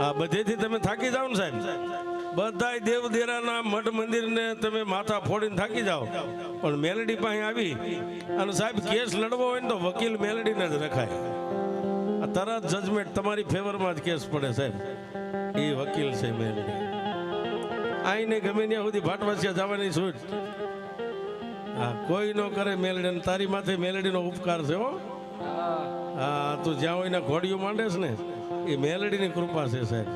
હા, બધેથી તમે થાકી જાઓ ને સાહેબ? બધાય દેવદેરાના મઠ મંદિરને તમે માથા ફોડીને થાકી જાઓ. પણ મેલડી પાસે આવી અને સાહેબ કેસ લડવો હોય ને તો વકીલ મેલડીને જ રખાય. આ તરત જજમેન્ટ તમારી ફેવરમાં જ કેસ પડે સાહેબ. એ વકીલ છે મેલડી. આઈને ગમે ત્યાં સુધી ભાટવાસિયા જવાની છૂટ. હા, કોઈ નો કરે મેલડી અને તારી માથે મેલડીનો ઉપકાર છે હો. હા, તું જ્યાં હોય ને ઘોડીઓ માંડે ને એ મેલડીની કૃપા છે, સાહેબ.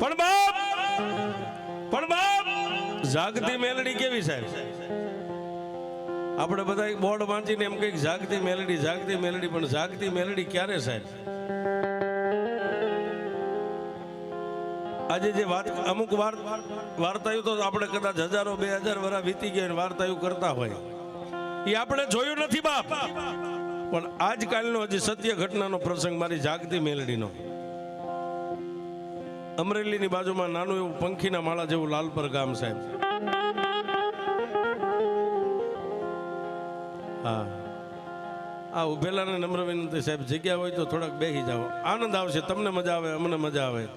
પણ બાપ પણ બાપ, જાગતી મેલડી કેવી, સાહેબ? આપણે બધા બોર્ડ વાંચીને એમ કંઈક જાગતી મેલડી જાગતી મેલડી, પણ જાગતી મેલડી ક્યારે, સાહેબ? આજે જે વાત, અમુક વાર, વાર્તાઓ તો આપણે કદાચ હજારો, બે હજાર વર્ષ વીતી ગયા અને વાર્તાઓ કરતા હોય. એ આપણે જોયું નથી, બાપ. પણ આજકાલનો હજી સત્ય ઘટનાનો પ્રસંગ મારી જાગતી મેલડીનો. અમરેલીની બાજુમાં નાનું એવું પંખીના માળા જેવું લાલપર ગામ સાહેબ. હા. આ ઉભેલાને નમ્ર વિનંતી સાહેબ, જગ્યા હોય તો થોડાક બેસી જાઓ. આનંદ આવશે, તમને મજા આવે, અમને મજા આવે.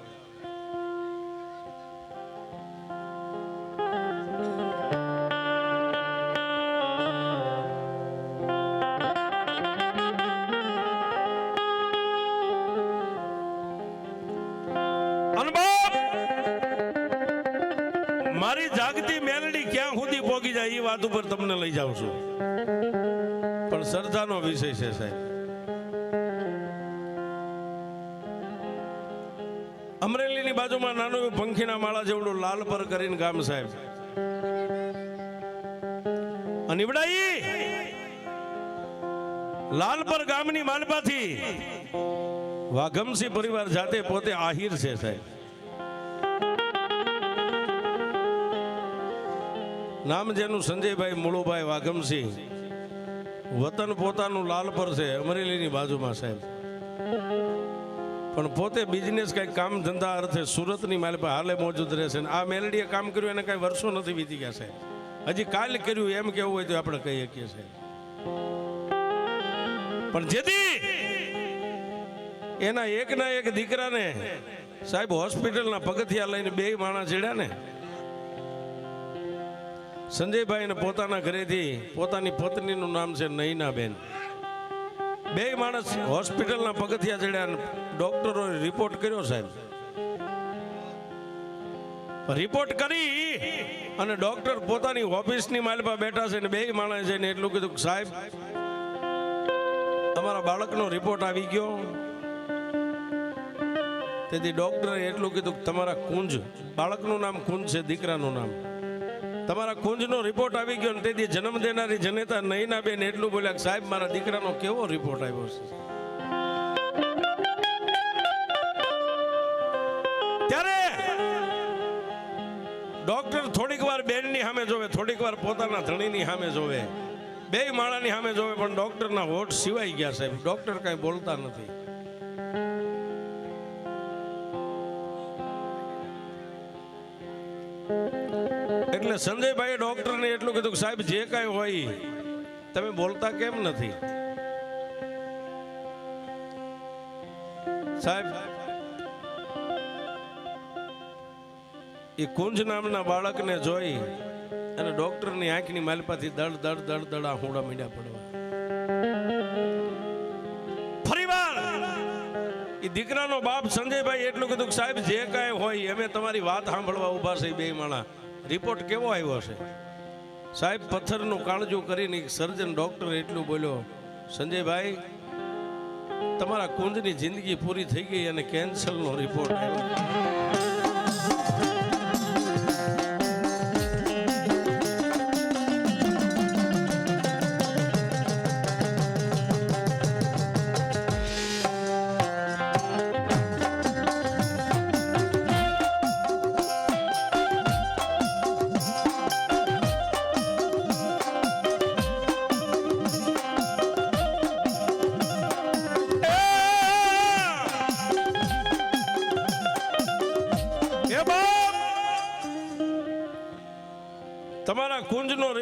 મારી જાગતી મેલડી ક્યાં સુધી પોગી જાય એ વાત ઉપર તમને લઈ જાઉં છું. પણ શ્રદ્ધાનો વિષય છે, સાહેબ. અમરેલીની બાજુમાં નાનું પંખીના માળા જેવડું લાલ પર કરીને ગામ, સાહેબ. અનિવડાઈ લાલપર ગામની માલપાથી વાઘમસિંહ પરિવાર જાતે પોતે આહિર છે, સાહેબ. નામ જેનું સંજયભાઈ મુળુભાઈ વાઘમસિંહ. વતન પોતાનું લાલપર છે, અમરેલીની બાજુમાં, સાહેબ. પણ પોતે બિઝનેસ કંઈક કામ ધંધા અર્થે સુરતની માલ પર હાલે મોજૂદ રહેશે ને આ મેલડીએ કામ કર્યું, એને કાંઈ વર્ષો નથી વીતી ગયા, સાહેબ. હજી કાલ કર્યું, એમ કેવું હોય તો આપણે કહી શકીએ, સાહેબ. પણ જેથી એના એકના એક દીકરાને સાહેબ હોસ્પિટલના પગથિયા લઈને બે માણસ ચડ્યા ને. સંજયભાઈને પોતાના ઘરેથી પોતાની પત્નીનું નામ છે નૈનાબેન બે માણસ હોસ્પિટલના પગથિયા ચડ્યા ડોક્ટરોએ રિપોર્ટ કર્યો સાહેબ. રિપોર્ટ કરી અને ડોક્ટર પોતાની ઓફિસની માલપા બેઠા છે ને બે માણસ છે ને એટલું કીધું સાહેબ, તમારા બાળકનો રિપોર્ટ આવી ગયો. તેથી ડોક્ટરે એટલું કીધું કે તમારા કુંજ, બાળકનું નામ કુંજ છે, દીકરાનું નામ. તમારા કુંજનો રિપોર્ટ આવી ગયો ને તેથી જન્મ દેનારી જનેતા નહીના બેન એટલું બોલ્યા કે સાહેબ, મારા દીકરાનો કેવો રિપોર્ટ આવ્યો છે? ત્યારે ડોક્ટર થોડીક વાર બેનની સામે જોવે, થોડીક વાર પોતાના ધણીની સામે જોવે. બે માળાની સામે જોવે, પણ ડોક્ટરના હોઠ સિવાય ગયા સાહેબ. ડોક્ટર કાંઈ બોલતા નથી. એટલે સંજયભાઈએ ડોક્ટરને એટલું કીધું કે સાહેબ, જે કાંઈ હોય, તમે બોલતા કેમ નથી? સાહેબ, એ કુંજ નામના બાળકને જોઈ અને ડોક્ટરની આંખની માલપાથી દળ દડ દળ દળ આ હુંડા મીંડા પડવા. એ દીકરાનો બાપ સંજયભાઈ એટલું કીધું સાહેબ, જે કાંઈ હોય અમે તમારી વાત સાંભળવા ઊભા છે બે માણા. રિપોર્ટ કેવો આવ્યો છે? સાહેબ, પથ્થરનું કાળજું કરીને સર્જન ડોક્ટર એટલું બોલ્યો, સંજયભાઈ, તમારા કુંજની જિંદગી પૂરી થઈ ગઈ અને કેન્સરનો રિપોર્ટ આવ્યો.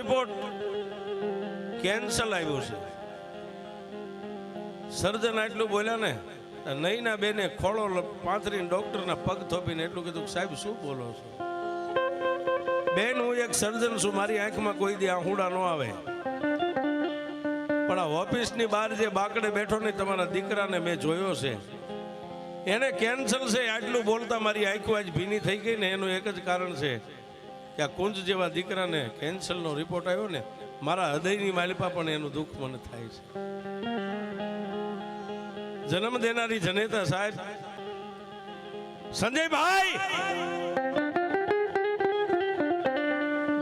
રિપોર્ટ કેન્સલ આવ્યો છે. સર્જન આટલું બોલ્યા ને નહીના બેને ખોળો પાંથરીને ડોક્ટરના પગ થોપીને એટલું કીધું સાહેબ, શું બોલો છો? બેન, હું એક સર્જન છું, મારી આંખમાં કોઈ દી આહુડા ન આવે. પણ આ ઓફિસની બહાર જે બાકડે બેઠો ને તમારા દીકરાને મેં જોયો છે, એને કેન્સલ છે, આટલું બોલતા મારી આંખો આજ ભીની થઈ ગઈ ને, એનું એક જ કારણ છે કે આ કુંજ જેવા દીકરાને કેન્સરનો રિપોર્ટ આવ્યો ને, મારા હૃદયની માલિપા પણ એનું દુઃખ મને થાય છે. જન્મ દેનારી જનેતા સાહેબ, સંજયભાઈ!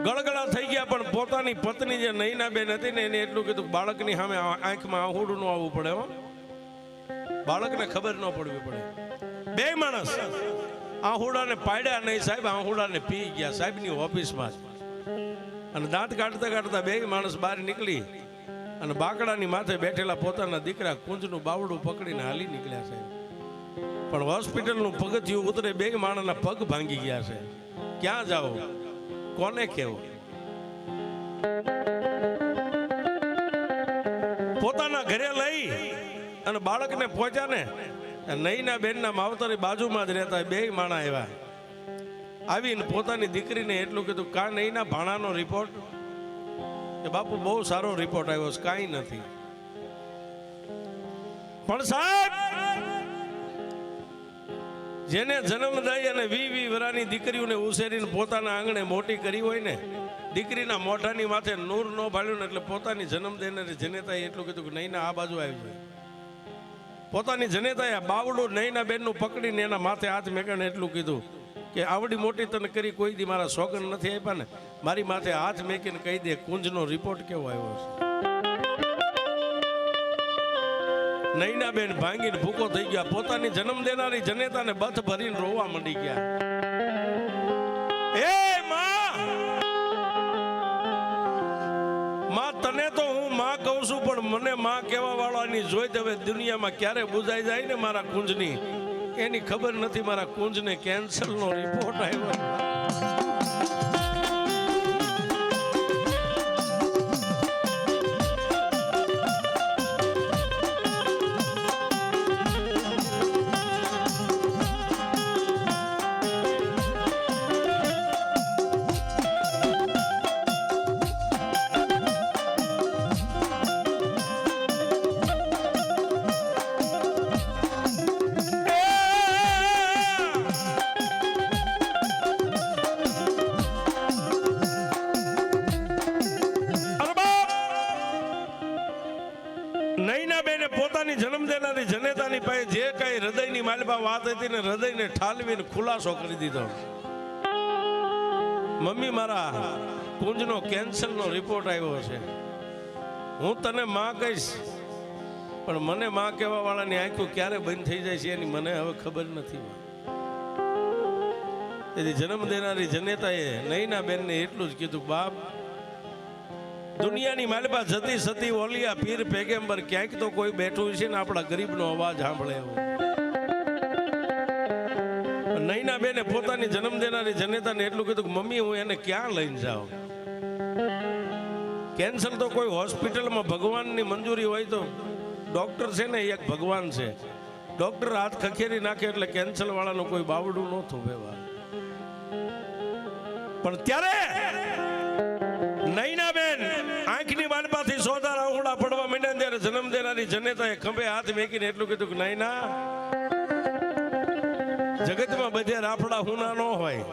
ગળગળા થઈ ગયા, પણ પોતાની પત્ની જે નૈના બેન હતી ને, એને એટલું કીધું બાળકની સામે આંખમાં આહુડું ન આવવું પડે બાળકને ખબર ન પડવી પડે. બે માણસ આહુડાને પાડ્યા નહીં સાહેબ, આહુડાને પી ગયા. સાહેબની ઓફિસમાં અને દાંત કાઢતા કાઢતા બે માણસ બહાર નીકળી અને બાકડાની માથે બેઠેલા પોતાના દીકરા કુંજનું બાવડું પકડીને હાલી નીકળ્યા છે. પણ હોસ્પિટલનું પગથિયું ઉતરે બે માણસના પગ ભાંગી ગયા છે. ક્યાં જાઓ? કોને કહેવો પોતાના ઘરે લઈ અને બાળકને પહોંચ્યા નઈના બેનના માવતરી બાજુમાં જ રહેતા બે માણા આવ્યા. આવીને પોતાની દીકરીને એટલું કીધું, કા નઈના ભાણાનો રિપોર્ટ કે બાપુ, બહુ સારો રિપોર્ટ આવ્યો છે, કાંઈ નથી. પણ સાહેબ, જેને જન્મ અને વી વી વરાની દીકરીઓને ઉછેરીને પોતાના આંગણે મોટી કરી હોય ને, દીકરીના મોઢાની માથે નૂર ન ભાળ્યું ને એટલે પોતાની જન્મ જેને થાય એટલું કીધું કે નહીંના આ બાજુ આવી જાય પોતાની જનેતાએ બાવડું નહીંના બેનનું પકડીને એના માથે હાથ મેકાને એટલું કીધું કે આવડી મોટી તને કરી કોઈ દી મારા સોગન નથી આપ્યા ને. મારી માથે હાથ મેકીને કહી દે, કુંજનો રિપોર્ટ કેવો આવ્યો છે? નૈના બેન ભાંગીને ભૂકો થઈ ગયા. પોતાની જન્મ દેનારી જનેતાને બથ ભરીને રોવા માંડી ગયા. એ માં, તને તો હું માં છું પણ મને માં કહેવા વાળાની જોઈ હવે દુનિયામાં ક્યારે બુજાઈ જાય ને મારા કુંજની? એની ખબર નથી મારા કુંજને કેન્સરનો રિપોર્ટ આવ્યો. હૃદયની માલપા વાત હતી ને હૃદયને ઠાલવીને ખુલાસો કરી દીધો. મમ્મી, મારા કુંજનો કેન્સરનો રિપોર્ટ આવ્યો છે. હું તને માં કહીશ, પણ મને માં કહેવા વાળાની આંખો ક્યારે બંધ થઈ જાય છે એની મને હવે ખબર નથી. તેથી જન્મ દેનારી જનેતાએ નૈના બેનને એટલું જ કીધું, બાપ, દુનિયાની માલિપા જતી સતી ઓલિયા પીર પેગેમ્બર ક્યાંક તો કોઈ બેઠું છે ને આપણા ગરીબનો અવાજ સાંભળે. એવો નૈના બેને પોતાની જન્મ દેનારી જનેતાને એટલું કીધું કે, મમ્મી, હું એને ક્યાં લઈને જાઉં? કેન્સર તો કોઈ હોસ્પિટલમાં ભગવાનની મંજૂરી હોય તો ડોક્ટર છે ને એક ભગવાન છે. ડોક્ટર હાથ ખખેરી નાખે એટલે કેન્સર વાળાનું કોઈ બાવડું ન વ્યવહાર. પણ ત્યારે નૈના બેન આંખની બાનપાથી સોદા રાવડા પડવા માંડ્યા ત્યારે જન્મ દેનારી જનેતાએ ખંભે હાથ મેકીને એટલું કીધું કે, નૈના જગતમાં બધે રાફડા હુના ન હોય.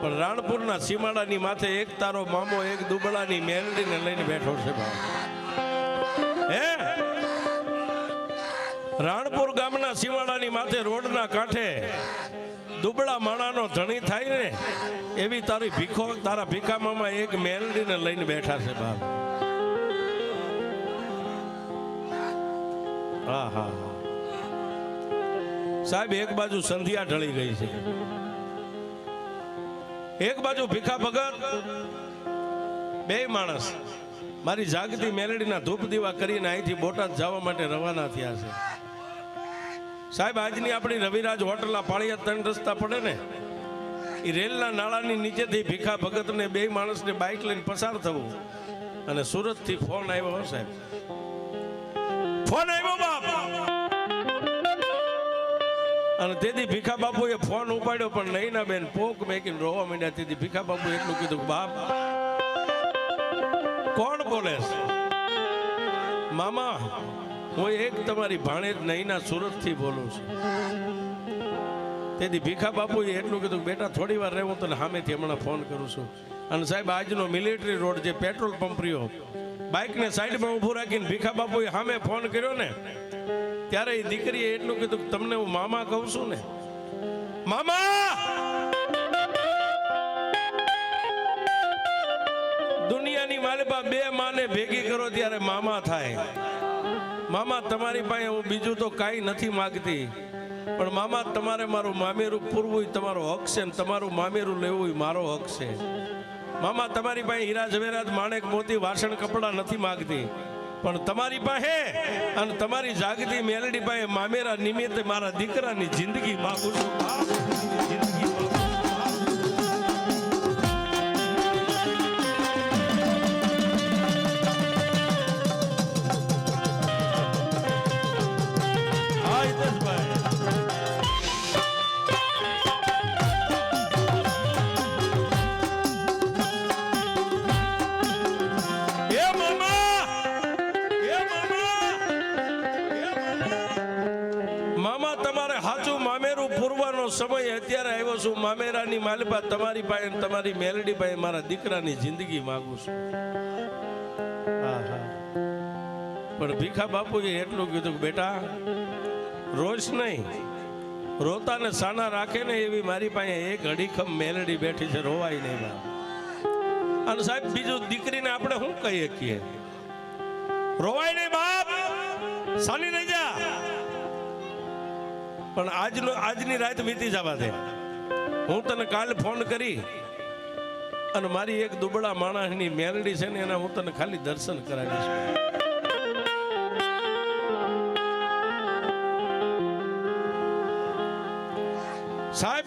પણ રાણપુરના સીમાડાની માથે એક તારો મામો, એક દુબળાની મેલડીને લઈને બેઠો છે હે? રાણપુર ગામના સીમાડાની માથે રોડના કાંઠે દુબળા માણાનો ધણી થાય ને, એવી તારી ભીખો, તારા ભીખામામાં એક મેલડીને લઈને બેઠા છે બાપ હા હા હા સાહેબ, એક બાજુ સંધ્યા ઢળી ગઈ છે. એક બાજુ ભીખા ભગત, બે માણસ. મારી જાગતી મેલડીના ધૂપ દીવા કરીને અહીંથી બોટાદ જવા માટે રવાના થયા છે. સાહેબ, આજની આપણી રવિરાજ હોટલના પાળિયા ત્રણ રસ્તા પડે ને એ રેલના નાળાની નીચેથી ભીખા ભગતને બે માણસને બાઇક લઈને પસાર થવું. અને સુરતથી ફોન આવ્યો સાહેબ. ફોન આવ્યો બાપ! અને તેથી ભીખા બાપુએ ફોન ઉપાડ્યો, પણ નહીં ના બેન પોક મેકીને રોવા માંડ્યા. તેથી ભીખા બાપુ એટલું કીધું બાપ, કોણ બોલે મામા, હું એક તમારી ભાણેજ નહીના સુરતથી બોલું છું. તેથી ભીખા બાપુએ એટલું કીધું બેટા, થોડી વાર રહેવું તને સામેથી હમણાં ફોન કરું છું. અને સાહેબ, આજનો મિલિટરી રોડ જે પેટ્રોલ પંપ રહ્યો, બાઇકને સાઈડમાં ઊભું રાખીને ભીખા બાપુએ સામે ફોન કર્યો ને ત્યારે એ દીકરીએ એટલું કીધું કે તમને હું મામા કહું છું ને. મામા! દુનિયાની માલિપા બે માને ભેગી કરો ત્યારે મામા થાય. મામા તમારી પાસે હું બીજું તો કાંઈ નથી માગતી. પણ મામા, તમારે મારું મામેરું પૂરવું તમારો હક છે ને તમારું મામેરું લેવું મારો હક છે. મામા, તમારી પાસે હીરા ઝવેરાત, માણેક, મોતી, વાસણ, કપડાં નથી માગતી. પણ તમારી પાસે અને તમારી જાગતી મેલડી પાસે મામેરા નિમિત્તે મારા દીકરાની જિંદગી માગું છું. જિંદગી સાચું મામેરું પૂરવાનો સમય અત્યારે આવ્યો છું. મામેરાની માલપા તમારી પાસે તમારી મેલડી પાસે મારા દીકરાની જિંદગી માગું છું. પણ ભીખા બાપુએ એટલું કીધું કે બેટા રોજ નહીં. રોતા ને સાના રાખે ને એવી મારી પાસે એક અડીખમ મેલડી બેઠી છે રોવાય નહીં બા અને સાહેબ બીજું દીકરીને આપણે શું કહીએ કીએ? રોવાય નહીં બાપ. સાની નહીં જા. પણ આજનો આજની રાત વીતી જવા દે હું તને કાલ ફોન કરી અને મારી એક દુબળા માણસની મેલડી છે ને એના હું તને ખાલી દર્શન કરાવીશ. સાહેબ,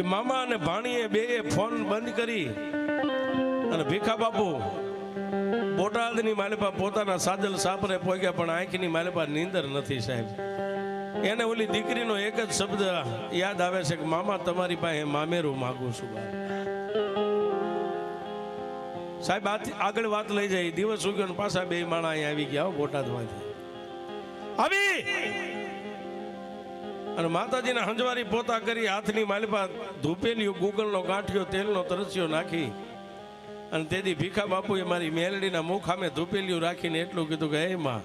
એ મામા અને ભાણીએ બે ફોન બંધ કરી અને ભીખા બાપુ બોટાદની માલિપા પોતાના સાજલ સાપરે પહોંચ્યા પણ આંખની માલિપા નીંદર નથી સાહેબ. એને ઓલી દીકરીનો એક જ શબ્દ યાદ આવે છે કે મામા તમારી પાસે મામેરું માગું છું સાહેબ આગળ વાત લઈ જાય. દિવસ ઉગ્યો પાછા બે માણા અહીંયા આવી ગયા બોટાદમાંથી આવી! અને માતાજીના હંજવારી પોતા કરી હાથની માલપા ધૂપેલીઓ ગુગલનો ગાંઠિયો તેલનો તરસ્યો નાખી. અને તેથી ભીખા બાપુએ મારી મેલડીના મુખ સામે ધૂપેલીઓ રાખીને એટલું કીધું કે હે માં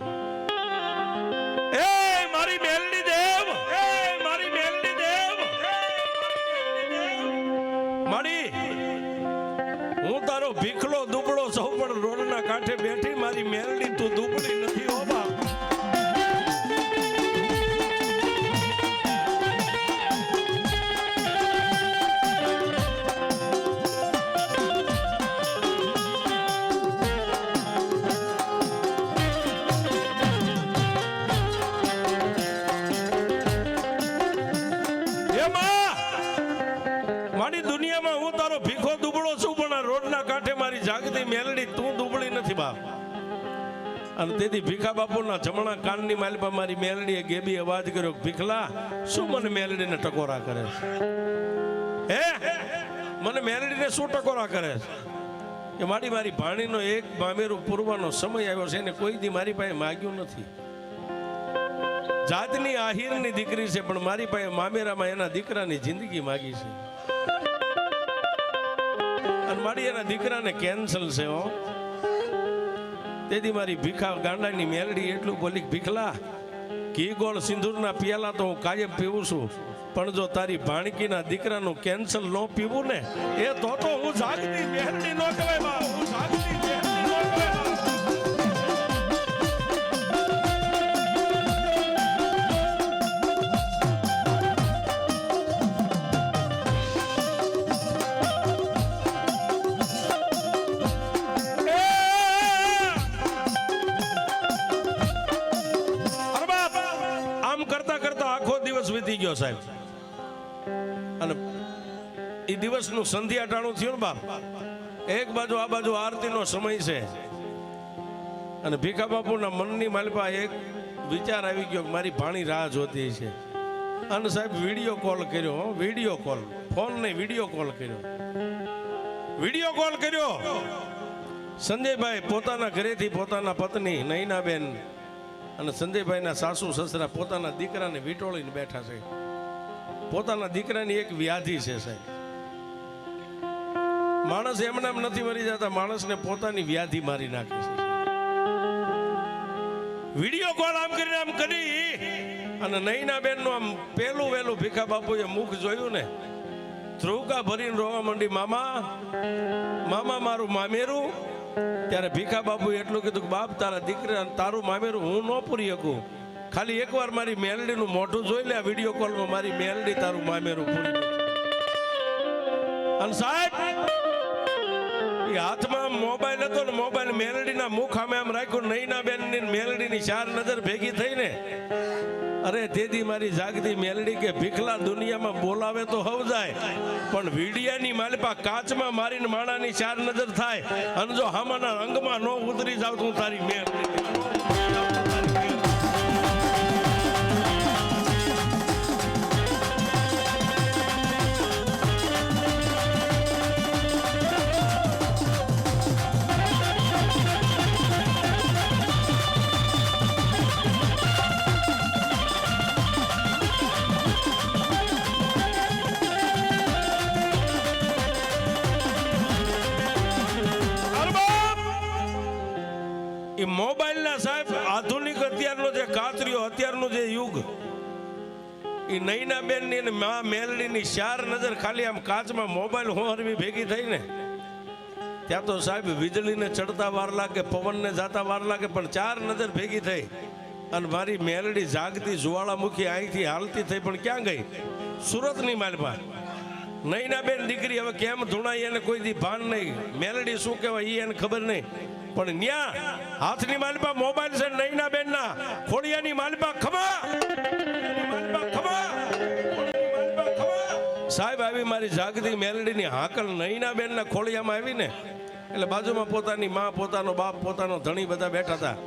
કાનની માલિપા મારી મેલડીએ ગેબી અવાજ કર્યો ભીખલા, શું મને મેલડીને ટકોરા કરે છે? હે? મને મેલડીને શું ટકોરા કરે છે? કે મારી મારી ભાણીનો એક મામેરું પૂરવાનો સમય આવ્યો છે, એને કોઈ દી મારી પાસે માગ્યું નથી. જાતની આહિરની દીકરી છે, પણ મારી પાસે મામેરામાં એના દીકરાની જિંદગી માગી છે. અને મારી એના દીકરાને કેન્સલ છે, હો. તેથી મારી ભીખા ગાંડાની મેલડી એટલું બોલી, ભીખલા, ઘી ગોળ સિંદૂરના પિયાલા તો હું કાયમ પીવું છું. પણ જો તારી ભાણકીના દીકરાનું કેન્સલ ન પીવું ને, એ તો તો હું જાગતી મેલડી ન કહેવાય હું જાગતી ગયો સાહેબ. અને એ દિવસનું સંધ્યા ટાણું થયું ને બાપ? એક બાજુ આ બાજુ આરતીનો સમય છે. અને ભીખા બાપુના મનની માલિપા એક વિચાર આવી ગયો કે મારી ભાણી રાહ જોતી છે. અને સાહેબ વીડિયો કોલ કર્યો વીડિયો કોલ ફોન નહીં વીડિયો કોલ કર્યો. વીડિયો કોલ કર્યો. સંજયભાઈ પોતાના ઘરેથી પોતાના પત્ની નૈનાબેન અને સંજયભાઈના સાસુ સસરા પોતાના દીકરાને વીંટોળીને બેઠા છે. પોતાના દીકરાની એક વ્યાધિ છે સાહેબ. માણસ એમને એમ નથી મરી જતા, માણસને પોતાની વ્યાધિ મારી નાખે છે વીડિયો કોલ આમ કરીને આમ કરી અને નૈના બેનનું આમ પેલું વેલું ભીખા બાપુએ મુખ જોયું ને, ધ્રુવકા ભરીને રોવા માંડી, મામા મામા મારું મામેરું. ત્યારે ભીખા બાપુએ એટલું કીધું કે, બાપ, તારા દીકરા, તારું મામેરું હું ન પૂરી શકું. ખાલી એકવાર મારી મેલડીનું મોઢું જોઈ લે, આ વીડિયો કોલમાં મારી મેલડી તારું મામેરું પૂરી અને સાહેબ એ હાથમાં મોબાઈલ હતો ને, મોબાઈલ મેલડીના મુખ આમે આમ રાખ્યું નૈના બેનની મેલડીની ચાર નજર ભેગી થઈ ને અરે તેથી મારી જાગતી મેલડી કે ભીખલા દુનિયામાં બોલાવે તો હવ જાય પણ વીડિયાની માલિપા કાચમાં મારીને માણાની ચાર નજર થાય. અને જો હામાના અંગમાં ન ઉતરી જાવ તો તારી મેલડી એ મોબાઈલના સાહેબ આધુનિક અત્યારનો જે કાતરીઓ અત્યારનો જે યુગ, એ નૈના બેનની મા મેલડીની ચાર નજર ખાલી આમ કાચમાં મોબાઈલ હોરવી ભેગી થઈ ને ત્યાં તો સાહેબ વીજળીને ચડતા વાર લાગે, પવનને જાતા વાર લાગે, પણ ચાર નજર ભેગી થઈ અને મારી મેલડી જાગતી જુવાળામુખી અહીંથી હાલતી થઈ, પણ ક્યાં ગઈ? સુરતની માલપા નૈના બેન દીકરી, હવે કેમ ધૂણાઈ એને કોઈ દી ભાન નહીં? મેલડી શું કહેવાય એ એને ખબર નહીં. પણ ન્યા, હાથની માલપા મોબાઈલ છે નૈના બેન ના ખોડિયાની માલપા ખમા. સાહેબ, આવી મારી જાગતી મેલડીની હાકલ નૈના બેનના ના ખોડિયામાં આવી ને એટલે બાજુમાં પોતાની માં, પોતાનો બાપ, પોતાનો ધણી બધા બેઠા હતા.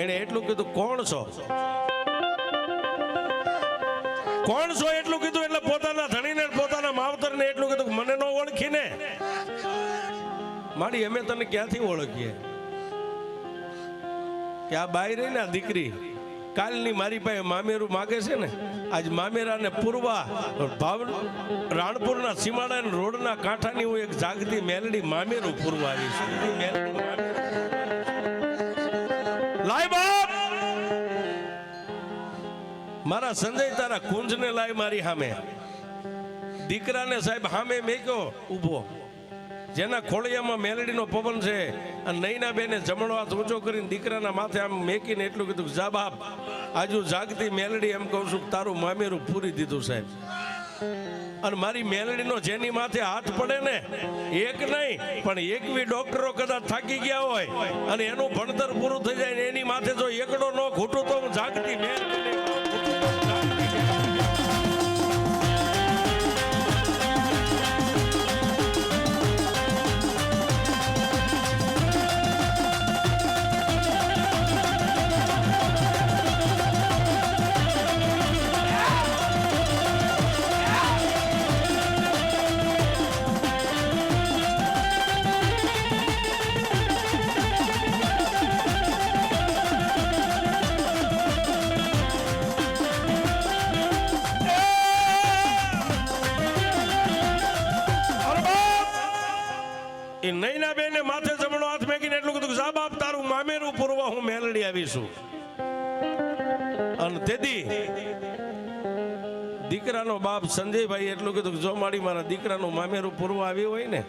એણે એટલું કીધું, કોણ છો? કોણ છો એટલું કીધું? એટલે પોતાના ધણીને પોતાના માવતરને એટલું કીધું મને ન ઓળખીને. માડી અમે તને ક્યાંથી ઓળખીએ? કે આ બાઈ રહી ને આ દીકરી, કાલની મારી પાસે મામેરું માગે છે ને, આજ મામેરાને પૂરવા ભાવ રાણપુરના સીમાડા રોડના કાંઠાની હું એક જાગતી મેલડી મામેરું પૂરવા આવી છું. લાય મારા સંજય તારા કુંજને લાય મારી સામે. દીકરાને સાહેબ સામે મેક્યો, ઊભો. જેના ખોળિયામાં મેલડીનો પવન છે અને નૈના બેને જમણો હાથ ઊંચો કરીને દીકરાના માથે આમ મેકીને એટલું કીધું જા બાપ, આજુ જાગતી મેલડી એમ કહું છું તારું મામેરું પૂરી દીધું સાહેબ. અને મારી મેલડીનો જેની માથે હાથ પડે ને, એક નહીં, પણ એકવી ડોક્ટરો કદાચ થાકી ગયા હોય અને એનું ભણતર પૂરું થઈ જાય ને એની માથે જો એકડો ન ખૂટું તો હું જાગતી મેલડીને નૈના માથે જમણો હાથ મેકીને એટલું કીધું જા બાપ તારું મામેરું પૂરવા હું મેલડી આવીશું. અને તેથી દીકરાનો બાપ સંજયભાઈ એટલું કીધું જો મારી મારા દીકરાનું મામેરું પૂરવા આવ્યું હોય ને,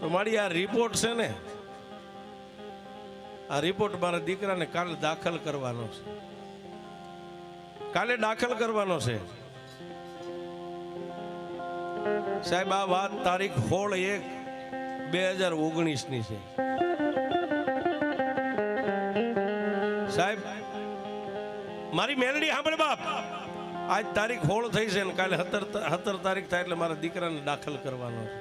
તો મારી આ રિપોર્ટ છે ને, આ રિપોર્ટ મારા દીકરાને કાલે દાખલ કરવાનો છે. કાલે દાખલ કરવાનો છે. સાહેબ, આ વાત તારીખ હોળ એક બે હજાર ઓગણીસની છે. સાહેબ, મારી મેલડી સાંભળે બાપ. આજ તારીખ હોળ થઈ છે ને કાલે સત્તર સત્તર તારીખ થાય એટલે મારા દીકરાને દાખલ કરવાનો છે.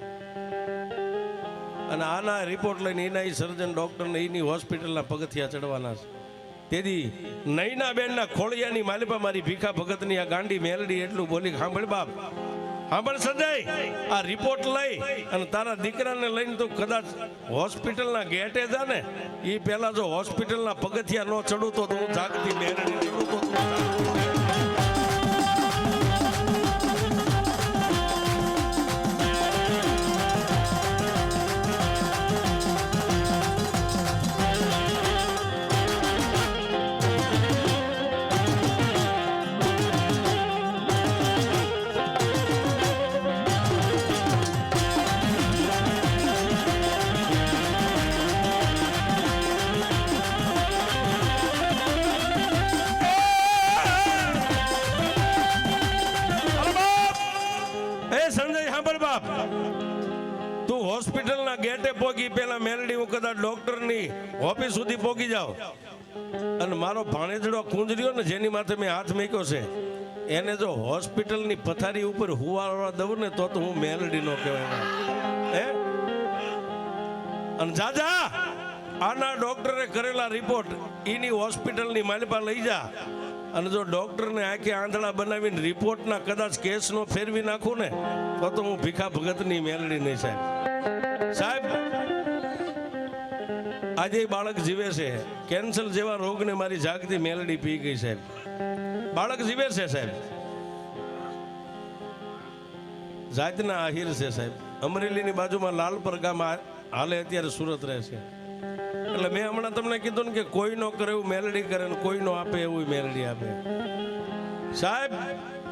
અને આના રિપોર્ટ લઈને એના સર્જન ડૉક્ટરને એની હોસ્પિટલના પગથિયા ચડવાના છે. તેથી નૈના બેનના ખોળિયાની માલિપા મારી ભીખા ભગતની આ ગાંડી મેલડી એટલું બોલી સાંભળ બાપ સાંભળ સંજય આ રિપોર્ટ લઈ અને તારા દીકરાને લઈને તું કદાચ હોસ્પિટલના ગેટે જા ને એ પહેલા જો હોસ્પિટલના પગથિયા ન ચડું તો હું જાગતી બેરણી ચડું તો મેલડી હું કદાચ ડોક્ટરની ઓફિસ સુધી પોગી જાઉં અને મારો ભાણેજડો કુંજર્યો ને જેની માથે મેં હાથ મૂક્યો છે, એને જો હોસ્પિટલની પથારી ઉપર હુવાળવા દઉં ને તો તો હું મેલડી નો કહેવાય હે? અને જાજા, આના ડોક્ટરે કરેલા રિપોર્ટ એની હોસ્પિટલની માલિપા લઈ જા. અને જો ડોક્ટરને આંખે આંધળા બનાવીને રિપોર્ટના કદાચ કેસનો ફેરવી નાખું ને, તો તો હું ભીખા ભગતની મેલડી નહીં સાહેબ. સાહેબ આજે બાળક જીવે છે. કેન્સર જેવા રોગને મારી જાગતી મેલડી પી ગઈ સાહેબ. બાળક જીવે છે સાહેબ. જાતના આહિર છે સાહેબ. અમરેલીની બાજુમાં લાલપર ગામ હાલે અત્યારે સુરત રહે છે. એટલે મેં હમણાં તમને કીધું ને કે કોઈ નો કરે એવું મેલડી કરે ને કોઈ નો આપે એવું મેલડી આપે. સાહેબ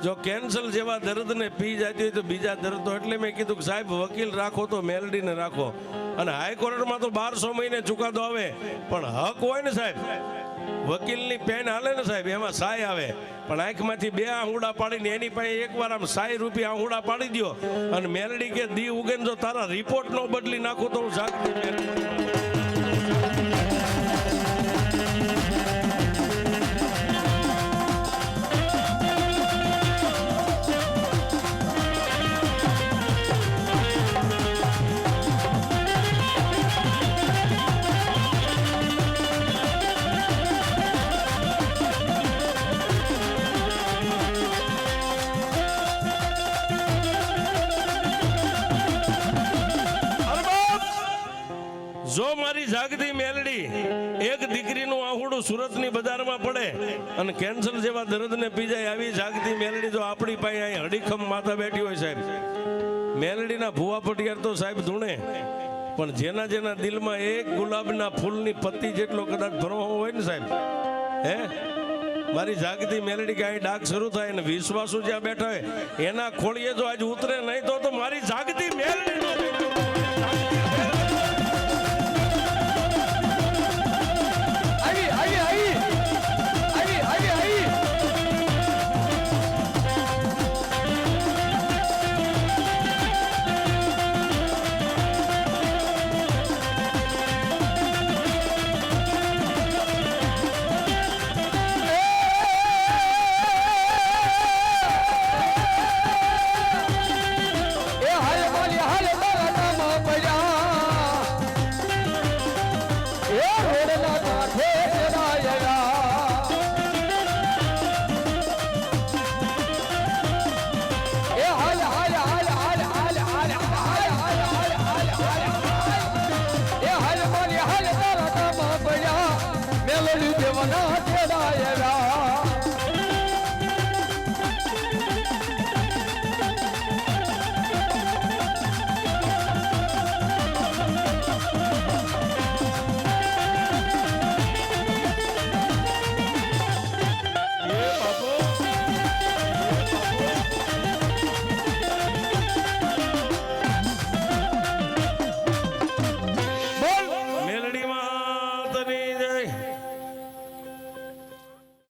જો કેન્સર જેવા દર્દને પી જતી હોય તો બીજા દર્દ તો એટલે મેં કીધું કે સાહેબ, વકીલ રાખો તો મેલડીને રાખો. અને હાઈકોર્ટમાં તો બારસો મહિને ચુકાદો આવે. પણ હક હોય ને સાહેબ, વકીલની પેન હાલે ને સાહેબ, એમાં સાય આવે. પણ આંખમાંથી બે આહુડા પાડીને એની પાસે એકવાર આમ સાય રૂપિયા આહુડા પાડી દ્યો. અને મેલડી કે દી ઉગે જો તારા રિપોર્ટ નો બદલી નાખું તો હું જાગતી સુરતની બજારમાં પડે અને કેન્સર જેવા દર્દને પી જાય આવી જાગતી મેલડી જો આપણી પાસે અહીં હડીખમ માથા બેઠી હોય સાહેબ. મેલડીના ભુવા પટિયાર તો સાહેબ ધૂણે. પણ જેના જેના દિલમાં એક ગુલાબના ફૂલની પત્તી જેટલો કદાચ ભરવો હોય ને સાહેબ. હે? મારી જાગતી મેલડી કે અહીં ડાક શરૂ થાય ને વિશ્વાસુ જ્યાં બેઠા હોય, એના ખોળીએ જો આજ ઉતરે નહીં તો મારી જાગતી મેલડી